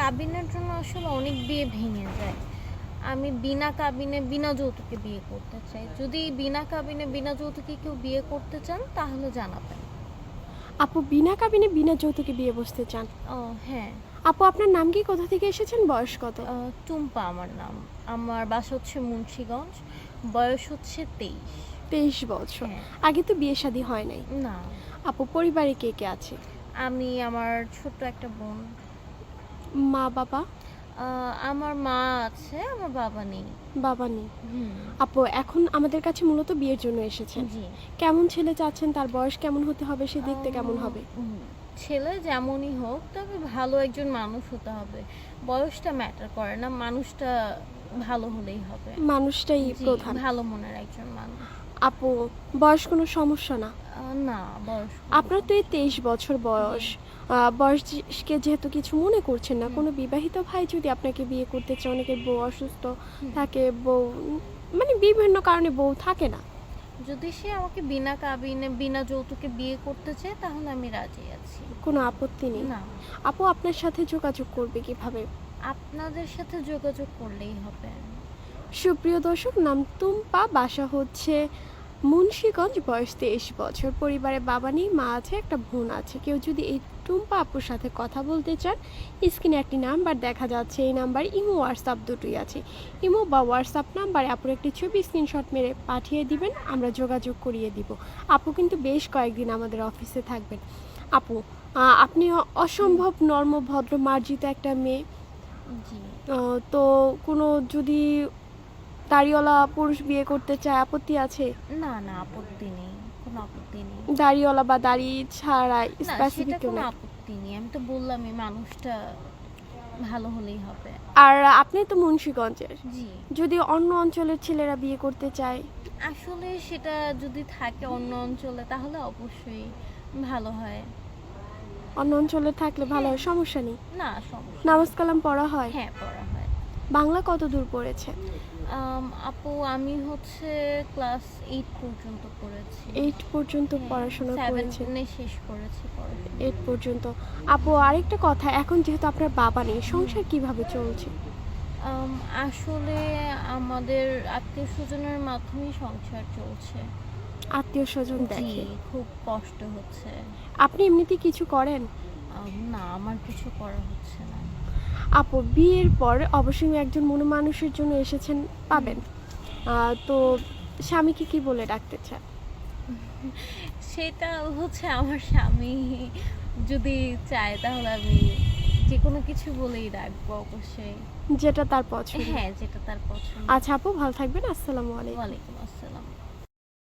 কাবিনের জন্য আসলে অনেক বিয়ে ভেঙে যায়। আমি বিনা কাবিনে বিনা যৌতুকে বিয়ে করতে চাই। যদি বিনা কাবিনে বিনা যৌতুকে কেউ বিয়ে করতে চান তাহলে জানাবেন। আপু বিনা কাবিনে বিনা যৌতুকে বিয়ে বসতে চান? ও হ্যাঁ। আপু আপনার নাম কি? কোথা থেকে এসেছেন? বয়স কত? টুম্পা আমার নাম। আমার বাসা হচ্ছে মুন্সিগঞ্জ। বয়স হচ্ছে তেইশ। তেইশ বছর। হ্যাঁ। আগে তো বিয়ে শাদী হয় নাই। না। আপু পরিবারে কে কে আছে? আমি আমার ছোট্ট একটা বোন। মা বাবা? আমার মা আছে আমার বাবা নেই। বাবা নেই। আপু এখন আমাদের কাছে মূলত বিয়ের জন্য এসেছেন। কেমন ছেলে চাচ্ছেন? তার বয়স কেমন হতে হবে? সে দেখতে কেমন হবে? ছেলে যেমনই হোক তবে ভালো একজন মানুষ হতে হবে। বয়সটা ম্যাটার করে না মানুষটা ভালো হলেই হবে। মানুষটাই প্রধান। ভালো মনের একজন মানুষ। আপু বয়স কোনো সমস্যা না? না বয়স আপনার তো এই তেইশ বছর বয়স। বয়সকে যেহেতু কিছু মনে করছেন না কোনো বিবাহিত ভাই যদি আপনাকে বিয়ে করতে চায় অনেকের বউ অসুস্থ থাকে বউ মানে বিভিন্ন কারণে বউ থাকে না। যদি সে আমাকে বিনা কাবিনে বিনা যৌতুকে বিয়ে করতে চায় তাহলে আমি রাজি আছি। কোনো আপত্তি নেই? না। আপু আপনার সাথে যোগাযোগ করবে কীভাবে? আপনাদের সাথে যোগাযোগ করলেই হবে। সুপ্রিয় দর্শক নাম তুম্পা বাসা হচ্ছে মুন্সীগঞ্জ বয়স তেইশ বছর। পরিবারে বাবা নেই মা আছে একটা বোন আছে। কেউ যদি এই টুম্পা আপুর সাথে কথা বলতে চান। স্ক্রিনে একটি নাম্বার দেখা যাচ্ছে এই নাম্বার ইমো হোয়াটসঅ্যাপ দুটোই আছে। ইমো বা হোয়াটসঅ্যাপ নাম্বারে আপুর একটি ছবি স্ক্রিনশট মেরে পাঠিয়ে দিবেন আমরা যোগাযোগ করিয়ে দিব। আপু কিন্তু বেশ কয়েকদিন আমাদের অফিসে থাকবেন। আপু আপনি অসম্ভব নর্ম ভদ্র মার্জিত একটা মেয়ে। জি। তো কোনো যদি দাড়িওয়ালা পুরুষ বিয়ে করতে চায় আপত্তি আছে? না না আপত্তি নেই। কোনো আপত্তি নেই। দাড়িওয়ালা বা দাড়ি ছাড়া স্পেসিফিক কোনো আপত্তি নেই। আমি তো বললামই মানুষটা ভালো হলেই হবে। আর আপনি তো মুন্সিগঞ্জের। জি। যদি অন্য অঞ্চলের ছেলেরা বিয়ে করতে চায়? আসলে সেটা যদি থাকে অন্য অঞ্চলে তাহলে অবশ্যই ভালো হয়। অন্য অঞ্চলে থাকলে ভালো হয় সমস্যা নেই। না সমস্যা নামাজ কালাম পড়া হয়? হ্যাঁ পড়া হয়। বাংলা কত দূর পড়েছে? আপু আমি হচ্ছে ক্লাস এইট পর্যন্ত পড়েছি। এইট পর্যন্ত হ্যাঁ, পড়াশোনা করেছে শেষ করেছি পড়াশোনা। এইট পর্যন্ত। আপু আরেকটা কথা এখন যেহেতু আপনার বাবা নেই সংসার কীভাবে চলছে? আসলে আমাদের আত্মীয় স্বজনের মাধ্যমেই সংসার চলছে। আত্মীয় স্বজন দেখে। খুব কষ্ট হচ্ছে। আপনি এমনিতে কিছু করেন? না আমার কিছু করা হচ্ছে না। আপু বিয়ের পর অবশ্যই একজন মনে মানুষের জন্য এসেছেন পাবেন। তো স্বামীকে কি বলে ডাকতে চান? সেটা হচ্ছে আমার স্বামী যদি চায় তাহলে আমি যে কোনো কিছু বলেই রাখব অবশ্যই। যেটা তার পছন্দ। হ্যাঁ যেটা তার পছন্দ। আচ্ছা আপু ভালো থাকবেন। আসসালামু আলাইকুম। ওয়ালাইকুম আসসালাম।